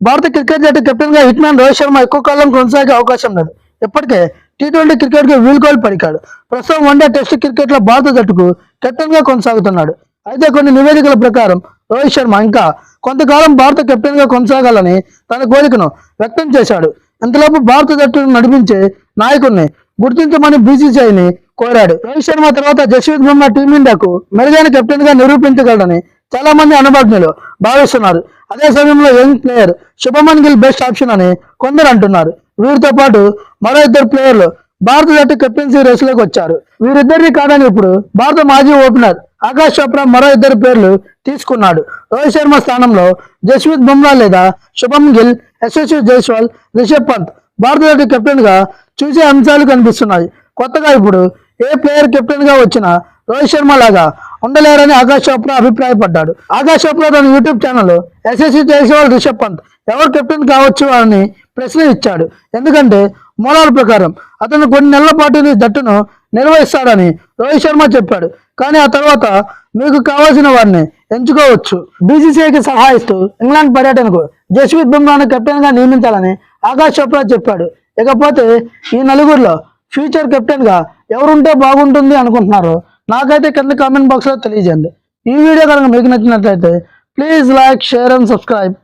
భారత క్రికెట్ జట్టు కెప్టెన్గా హిట్మ్యాన్ రోహిత్ శర్మ ఎక్కువ కాలం కొనసాగే అవకాశం లేదు ఇప్పటికే టీ ట్వంటీ క్రికెట్కి వీల్కోలు పరికాడు ప్రస్తుతం వన్డే టెస్ట్ క్రికెట్లో భారత జట్టుకు కెప్టెన్గా కొనసాగుతున్నాడు. అయితే కొన్ని నివేదికల ప్రకారం రోహిత్ శర్మ ఇంకా కొంతకాలం భారత కెప్టెన్గా కొనసాగాలని తన కోరికను వ్యక్తం చేశాడు. ఇంతలోపు భారత జట్టును నడిపించే నాయకుడిని గుర్తించమని బీసీసీఐని కోరాడు. రోహిత్ శర్మ తర్వాత జస్వీత్ బుమ్రా టీమిండియాకు మెరుగైన కెప్టెన్గా నిరూపించగలడని చాలా మంది అనుభవజ్ఞులు భావిస్తున్నారు. అదే సమయంలో young player Shubman Gill best option అని కొందరు అంటున్నారు. వీరితో పాటు మరో ఇద్దరు ప్లేయర్లు భారత జట్టు కెప్టెన్సీ రేసులోకి వచ్చారు. వీరిద్దరిని కాదని ఇప్పుడు భారత మాజీ ఓపెనర్ ఆకాష్ చోప్రా మరో ఇద్దరు పేర్లు తీసుకున్నాడు. రోహిత్ శర్మ స్థానంలో జస్మిత్ బుమ్రా లేదా శుభమ్ గిల్ యశస్వి జైస్వాల్ రిషబ్ పంత్ భారత జట్టు కెప్టెన్గా చూసే అంశాలు కనిపిస్తున్నాయి. కొత్తగా ఇప్పుడు ఏ ప్లేయర్ కెప్టెన్గా వచ్చినా రోహిత్ శర్మ లాగా ఉండలేరని ఆకాష్ చోప్రా అభిప్రాయపడ్డాడు. ఆకాష్ చోప్రా తన యూట్యూబ్ ఛానల్ ఎస్ఎస్సి జైస్వాల్ రిషబ్ పంత్ ఎవరు కెప్టెన్ కావచ్చు అని ప్రశ్న ఇచ్చాడు. ఎందుకంటే మూలాల ప్రకారం అతను కొన్ని నెలల పాటు ఈ జట్టును నిర్వహిస్తాడని రోహిత్ శర్మ చెప్పాడు. కానీ ఆ తర్వాత మీకు కావాల్సిన వారిని ఎంచుకోవచ్చు. బీసీసీఐకి సలహా ఇస్తూ ఇంగ్లాండ్ పర్యటనకు జస్వీత్ బుమ్రాను కెప్టెన్గా నియమించాలని ఆకాష్ చోప్రా చెప్పాడు. ఇకపోతే ఈ నలుగురిలో ఫ్యూచర్ కెప్టెన్గా ఎవరుంటే బాగుంటుంది అనుకుంటున్నారు? నాకైతే కింద కామెంట్ బాక్స్లో తెలియజేయండి. ఈ వీడియో కనుక మీకు నచ్చినట్లయితే please like share and subscribe